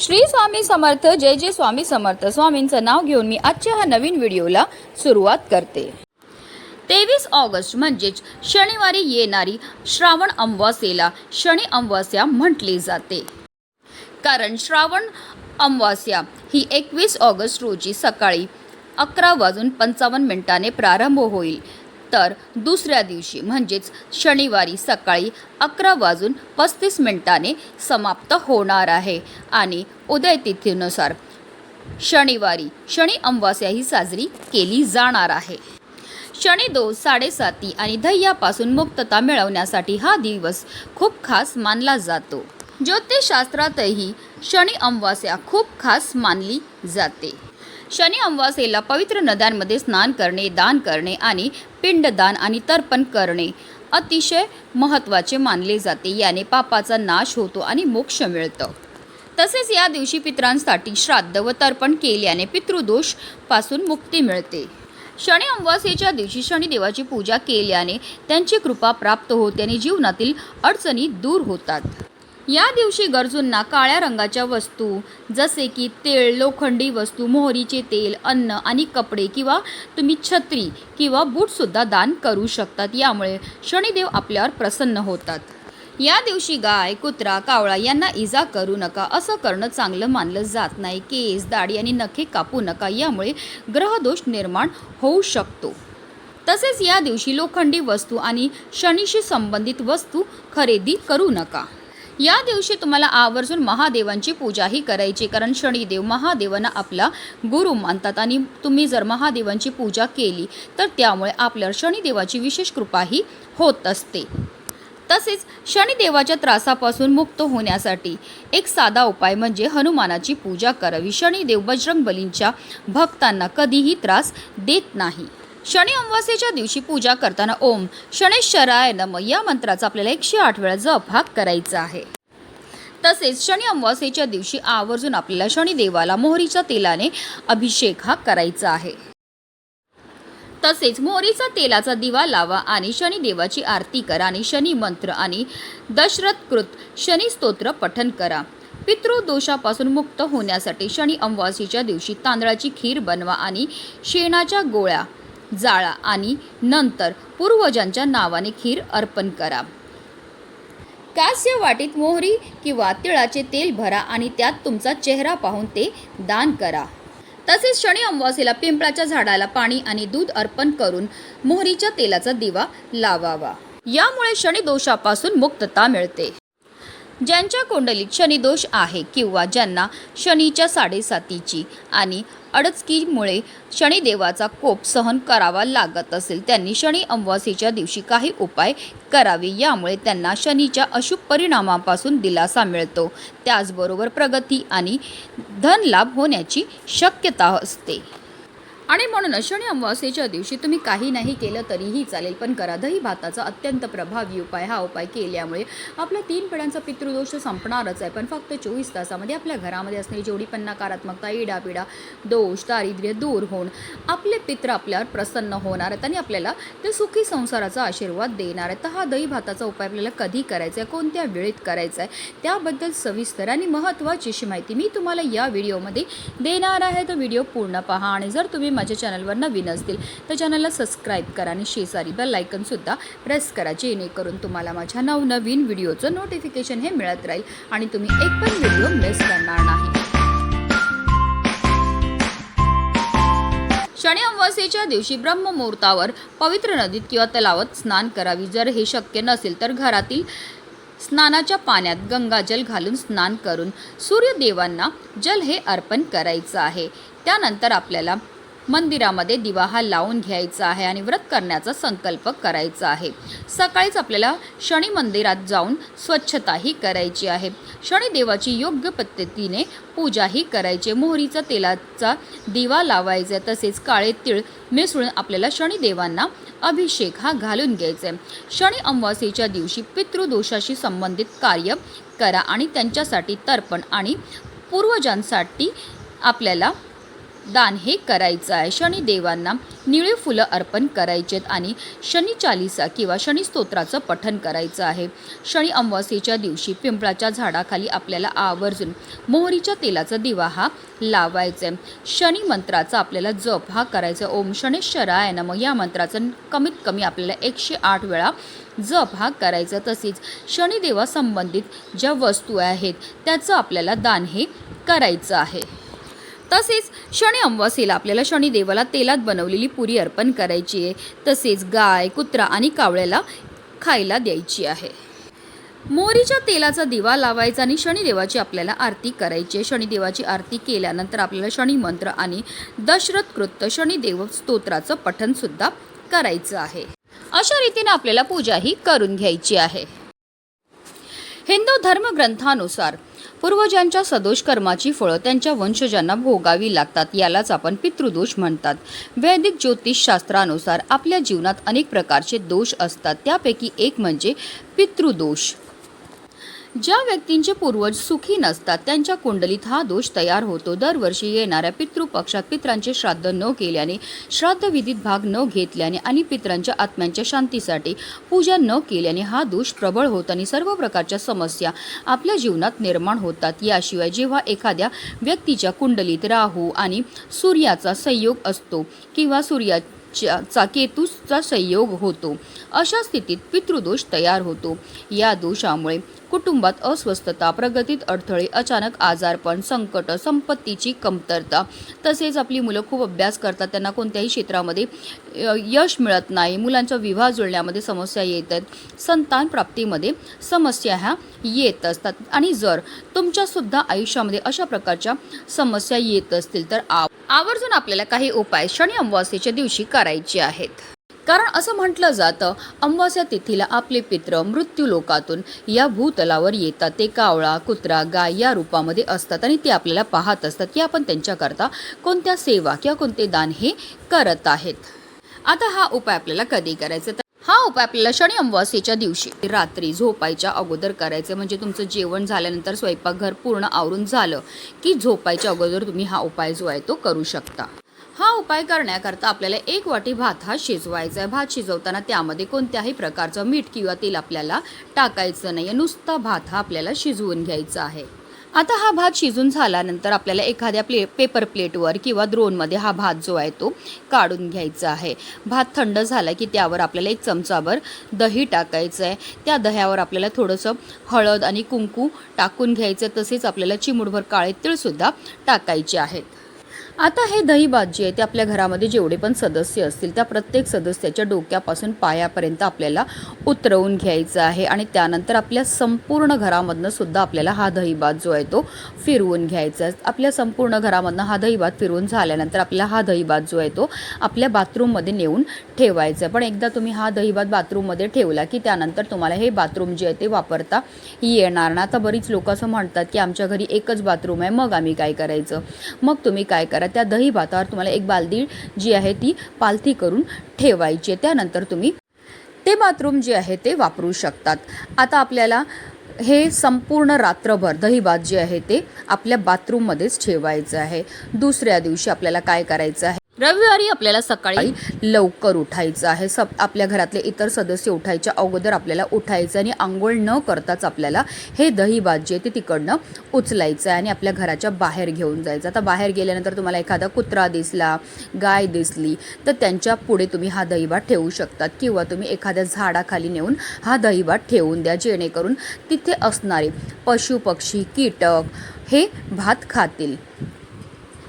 श्री स्वामी समर्थ जय जय स्वामी समर्थ. स्वामींचं नाव घेऊन मी आजच्या ह्या नवीन व्हिडिओला सुरुवात करते. तेवीस ऑगस्ट म्हणजेच शनिवारी येणारी श्रावण अमावास्येला शनी अमावास्या म्हटली जाते. कारण श्रावण अमावास्या ही एकवीस ऑगस्ट रोजी सकाळी अकरा वाजून पंचावन्न मिनिटाने प्रारंभ होईल. तर दुसऱ्या दिवशी म्हणजेच शनिवारी सकाळी अकरा वाजून पस्तीस मिनिटाने समाप्त होणार आहे. आणि उदयतिथीनुसार शनिवारी शनी अमावास्याही साजरी केली जाणार आहे. शनिदोष साडेसाती आणि धैयापासून मुक्तता मिळवण्यासाठी हा दिवस खूप खास मानला जातो. ज्योतिषशास्त्रातही शनी अमावास्या खूप खास मानली जाते. शनी अमावास्येला पवित्र नद्यांमध्ये स्नान करणे दान करणे आणि पिंडदान आणि तर्पण करणे अतिशय महत्त्वाचे मानले जाते. याने पापाचा नाश होतो आणि मोक्ष मिळतं. तसेच या दिवशी पितरांसाठी श्राद्ध व तर्पण केल्याने पितृदोषपासून मुक्ती मिळते. शनी अमावास्येच्या दिवशी शनिदेवाची पूजा केल्याने त्यांची कृपा प्राप्त होते आणि जीवनातील अडचणी दूर होतात. या दिवशी गरजूंना काळ्या रंगाच्या वस्तू जसे की तेल लोखंडी वस्तू मोहरीचे तेल अन्न आणि कपडे किंवा तुम्ही छत्री किंवा बूटसुद्धा दान करू शकतात. यामुळे शनिदेव आपल्यावर प्रसन्न होतात. या दिवशी गाय कुत्रा कावळा यांना इजा करू नका. असं करणं चांगलं मानलं जात नाही. केस दाढी आणि नखे कापू नका. यामुळे ग्रहदोष निर्माण होऊ शकतो. तसेच या दिवशी लोखंडी वस्तू आणि शनीशी संबंधित वस्तू खरेदी करू नका. या दिवशी तुम्हाला आवर्जून महादेवांची पूजाही करायची कारण शनिदेव महादेवांना आपला गुरु मानतात आणि तुम्ही जर महादेवांची पूजा केली तर त्यामुळे आपल्यावर शनिदेवाची विशेष कृपाही होत असते. तसेच शनिदेवाच्या त्रासापासून मुक्त होण्यासाठी एक साधा उपाय म्हणजे हनुमानाची पूजा करावी. शनिदेव बजरंग बलींच्या भक्तांना कधीही त्रास देत नाही. शनी अमावास्येच्या दिवशी पूजा करताना ओम शनेश्वराय नम या मंत्राचा आपल्याला एकशे आठ वेळा जप हा करायचा आहे. तसेच शनी अमावास्येच्या दिवशी आवर्जून आपल्याला शनिदेवाला मोहरीच्या तेलाने अभिषेक हा करायचा आहे. तसेच मोहरीचा तेलाचा दिवा लावा आणि शनिदेवाची आरती करा आणि शनी मंत्र आणि दशरथकृत शनी स्तोत्र पठन करा. पितृदोषापासून मुक्त होण्यासाठी शनी अमावास्येच्या दिवशी तांदळाची खीर बनवा आणि शेणाच्या गोळ्या जाळा आणि नंतर पूर्वजांच्या नावाने खीर अर्पण करा. कास्य वाटीत मोहरी किंवा तिळाचे तेल भरा आणि त्यात तुमचा चेहरा पाहून ते दान करा. तसेच शनी अमावास्येला पिंपळाच्या झाडाला पाणी आणि दूध अर्पण करून मोहरीच्या तेलाचा दिवा लावावा. यामुळे शनी दोषापासून मुक्तता मिळते. ज्यांच्या कुंडलीत शनिदोष आहे किंवा ज्यांना शनीच्या साडेसातीची आणि अडचकीमुळे शनिदेवाचा कोप सहन करावा लागत असेल त्यांनी शनी अमावास्येच्या दिवशी काही उपाय करावे. यामुळे त्यांना शनीच्या अशुभ परिणामापासून दिलासा मिळतो. त्याचबरोबर प्रगती आणि धनलाभ होण्याची शक्यता असते. आणि म्हणून अशनी अमावास्येच्या दिवशी तुम्ही काही नाही केलं तरीही चालेल पण करा दही भाताचा अत्यंत प्रभावी उपाय हा उपाय केल्यामुळे आपल्या तीन पिढ्यांचा पितृदोष संपणारच आहे. पण फक्त चोवीस तासामध्ये आपल्या घरामध्ये असणारी जेवढी पण नकारात्मकता इडापिडा दोष दारिद्र्य दूर होऊन आपले पित्र आपल्यावर प्रसन्न होणार आहेत आणि आपल्याला ते सुखी संसाराचा आशीर्वाद देणार आहेत. तर हा दही भाताचा उपाय आपल्याला कधी करायचा आहे? कोणत्या वेळेत करायचा आहे? त्याबद्दल सविस्तर आणि महत्त्वाची अशी माहिती मी तुम्हाला या व्हिडिओमध्ये देणार आहे. तर व्हिडिओ पूर्ण पहा आणि जर तुम्ही माझ्या चॅनलवर नवीन असतील तर चॅनलला सबस्क्राईब करा आणि शेजारी बेल आयकनसुद्धा प्रेस करा जेणेकरून तुम्हाला माझ्या नवनवीन व्हिडिओचं नोटिफिकेशन हे मिळत राहील आणि तुम्ही एक पण व्हिडिओ मिस करणार नाही. शनी अमावस्येच्या दिवशी ब्रह्ममुहूर्तावर पवित्र नदीत किंवा तलावात स्नान करावी. जर हे शक्य नसेल तर घरातील स्नानाच्या पाण्यात गंगाजल घालून स्नान करून सूर्यदेवांना जल हे अर्पण करायचं आहे. त्यानंतर आपल्याला मंदिरामध्ये दिवा हा लावून घ्यायचा आहे आणि व्रत करण्याचा संकल्प करायचा आहे. सकाळीच आपल्याला शनी मंदिरात जाऊन स्वच्छताही करायची आहे. शनिदेवाची योग्य पद्धतीने पूजाही करायची मोहरीचा तेलाचा दिवा लावायचा आहे. तसेच काळे तीळ मिसळून आपल्याला शनिदेवांना अभिषेक हा घालून घ्यायचा आहे. शनी अमावास्येच्या दिवशी पितृदोषाशी संबंधित कार्य करा आणि त्यांच्यासाठी तर्पण आणि पूर्वजांसाठी आपल्याला दान हे करायचं आहे. शनिदेवांना निळे फुलं अर्पण करायचेत आणि शनी चालिसा किंवा शनी स्तोत्राचं पठण करायचं आहे. शनी अमावास्येच्या दिवशी पिंपळाच्या झाडाखाली आपल्याला आवर्जून मोहरीच्या तेलाचा दिवा हा लावायचा शनी मंत्राचा आपल्याला जप हा करायचा ओम शनेश्वराय नम. या मंत्राचं कमीत कमी आपल्याला एकशे आठ वेळा जप हा करायचा. तसेच शनिदेवासंबंधित ज्या वस्तू आहेत त्याचं आपल्याला दान हे करायचं आहे. तसेच शनी अमावास्येला आपल्याला शनिदेवाला तेलात बनवलेली पुरी अर्पण करायची आहे. तसेच गाय कुत्रा आणि कावळ्याला खायला द्यायची आहे. मोहरीच्या तेलाचा दिवा लावायचा आणि शनिदेवाची आपल्याला आरती करायची आहे. शनिदेवाची आरती केल्यानंतर आपल्याला शनी मंत्र आणि दशरथ कृत शनिदेव स्तोत्राचं पठनसुद्धा करायचं आहे. अशा रीतीने आपल्याला पूजा ही करून घ्यायची आहे. हिंदू धर्मग्रंथानुसार पूर्वजांच्या सदोष कर्माची फळं त्यांच्या वंशजांना भोगावी लागतात यालाच आपण पितृदोष म्हणतात. वैदिक ज्योतिषशास्त्रानुसार आपल्या जीवनात अनेक प्रकारचे दोष असतात त्यापैकी एक म्हणजे पितृदोष. ज्या व्यक्तींचे पूर्वज सुखी नसतात त्यांच्या कुंडलीत हा दोष तयार होतो. दरवर्षी येणाऱ्या पितृपक्षात पित्रांचे श्राद्ध न केल्याने श्राद्धविधीत भाग न घेतल्याने आणि पित्रांच्या आत्म्यांच्या शांतीसाठी पूजा न केल्याने हा दोष प्रबळ होत आणि सर्व प्रकारच्या समस्या आपल्या जीवनात निर्माण होतात. याशिवाय जेव्हा एखाद्या व्यक्तीच्या कुंडलीत राहू आणि सूर्याचा संयोग असतो किंवा सूर्या चा केतूचा संयोग होतो. अशा स्थितीत पितृदोष तयार होतो. या दोषामुळे कुटुंबात अस्वस्थता प्रगतीत अडथळे अचानक आजारपण संकट संपत्तीची कमतरता तसेच आपली मुलं खूप अभ्यास करतात त्यांना कोणत्याही क्षेत्रामध्ये यश मिळत नाही. मुलांचा विवाह जुळण्यामध्ये समस्या येत आहेत. संतान प्राप्तीमध्ये समस्या ह्या येत असतात. आणि जर तुमच्यासुद्धा आयुष्यामध्ये अशा प्रकारच्या समस्या येत असतील तर आप आवर्जून आपल्याला काही उपाय शनी अमावास्येच्या दिवशी करायचे आहेत. कारण असं म्हटलं जातं अमावास्या तिथीला आपले पित्र मृत्यू लोकातून या भूतलावर येतात. ते कावळा कुत्रा गाय या रूपामध्ये असतात आणि ते आपल्याला पाहत असतात की आपण त्यांच्याकरता कोणत्या सेवा किंवा कोणते दान हे करत आहेत. आता हा उपाय आपल्याला कधी करायचा तर हा उपाय आपल्याला शनी अमावास्येच्या दिवशी. रात्री झोपायच्या अगोदर करायचं म्हणजे तुमचं जेवण झाल्यानंतर स्वयंपाकघर पूर्ण आवरून झालं की झोपायच्या अगोदर तुम्ही हा उपाय जो आहे तो करू शकता. हा उपाय करण्याकरता आपल्याला एक वाटी भात हा शिजवायचा आहे. भात शिजवताना त्यामध्ये कोणत्याही प्रकारचं मीठ किंवा तेल आपल्याला टाकायचं नाही नुसता भात हा आपल्याला शिजवून घ्यायचा आहे. आता हा भात शिजून झाल्यानंतर आपल्याला एखाद्या प्ले पेपर प्लेटवर किंवा द्रोणमध्ये हा भात जो आहे तो काढून घ्यायचा आहे. भात थंड झाला की त्यावर आपल्याला एक चमचाभर दही टाकायचं आहे. त्या दह्यावर आपल्याला थोडंसं हळद आणि कुंकू टाकून घ्यायचं तसेच आपल्याला चिमूडभर काळे तिळसुद्धा टाकायचे आहेत. आता हे दहीबात जे आहे ते आपल्या घरामध्ये जेवढे पण सदस्य असतील त्या प्रत्येक सदस्याच्या डोक्यापासून पायापर्यंत आपल्याला उतरवून घ्यायचं आहे आणि त्यानंतर आपल्या संपूर्ण घरामधनं सुद्धा आपल्याला हा दहीबात जो आहे तो फिरवून घ्यायचा आहे. आपल्या संपूर्ण घरामधनं हा दहीबात फिरवून झाल्यानंतर आपल्याला हा दहीबात जो आहे तो आपल्या बाथरूममध्ये नेऊन ठेवायचा आहे. पण एकदा तुम्ही हा दहीबात बाथरूममध्ये ठेवला की त्यानंतर तुम्हाला हे बाथरूम जे आहे ते वापरता येणार ना आता बरीच लोक असं म्हणतात की आमच्या घरी एकच बाथरूम आहे मग आम्ही काय करायचं? मग तुम्ही काय करा त्या दही भातावर तुम्हाला एक बालदी जी आहे ती पालथी करून ठेवायची त्यानंतर तुम्ही ते बाथरूम जे आहे ते वापरू शकतात. आता आपल्याला हे संपूर्ण रात्रभर दही भात जे आहे ते आपल्या बाथरूममध्येच ठेवायचं आहे. दुसऱ्या दिवशी आपल्याला काय करायचं आहे? रविवारी आपल्याला सकाळी लवकर उठायचं आहे. सब आपल्या घरातले इतर सदस्य उठायच्या अगोदर आपल्याला उठायचं आणि आंघोळ न करताच आपल्याला हे दही भात जे ते तिकडनं उचलायचं आहे आणि आपल्या घराच्या बाहेर घेऊन जायचं. आता बाहेर गेल्यानंतर तुम्हाला एखादा कुत्रा दिसला गाय दिसली तर त्यांच्या पुढे तुम्ही हा दही भात ठेवू शकतात किंवा तुम्ही एखाद्या झाडाखाली नेऊन हा दही भात ठेवून द्या जेणेकरून तिथे असणारे पशु पक्षी कीटक हे भात खातील.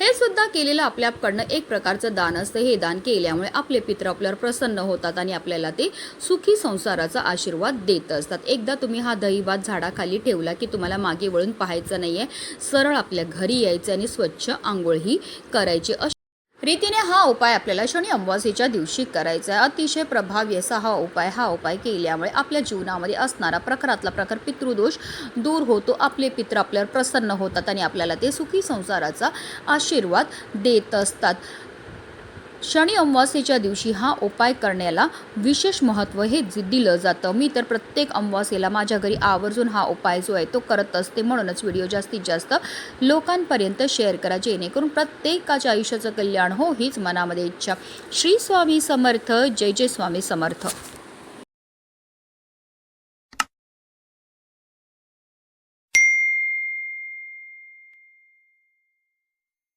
हे सुद्धा केलेलं आपल्याकडनं एक प्रकारचं दान असतं. हे दान केल्यामुळे आपले पित्र आपल्यावर प्रसन्न होतात आणि आपल्याला ते सुखी संसाराचा आशीर्वाद देत असतात. एकदा तुम्ही हा दहीभात झाडाखाली ठेवला की तुम्हाला मागे वळून पाहायचं नाही आहे सरळ आपल्या घरी यायचं आणि स्वच्छ आंघोळही करायची. अशी रीतीने हा उपाय आपल्याला शनी अमावास्येच्या दिवशी करायचा आहे. अतिशय प्रभावी असा हा उपाय हा उपाय केल्यामुळे आपल्या जीवनामध्ये असणारा प्रखरातला प्रकार पितृदोष दूर होतो. आपले पित्र आपल्यावर प्रसन्न होतात आणि आपल्याला ते सुखी संसाराचा आशीर्वाद देत असतात. शनी अमावास्येच्या दिवशी हा उपाय करण्याला विशेष महत्त्व हे दिलं जातं. मी तर प्रत्येक अमावास्येला माझ्या घरी आवर्जून हा उपाय जो आहे तो करत असते. म्हणूनच व्हिडिओ जास्तीत जास्त लोकांपर्यंत शेअर करा. जेणेकरून प्रत्येकाच्या आयुष्याचं कल्याण हो हीच मनामध्ये इच्छा. श्री स्वामी समर्थ. जय जय स्वामी समर्थ.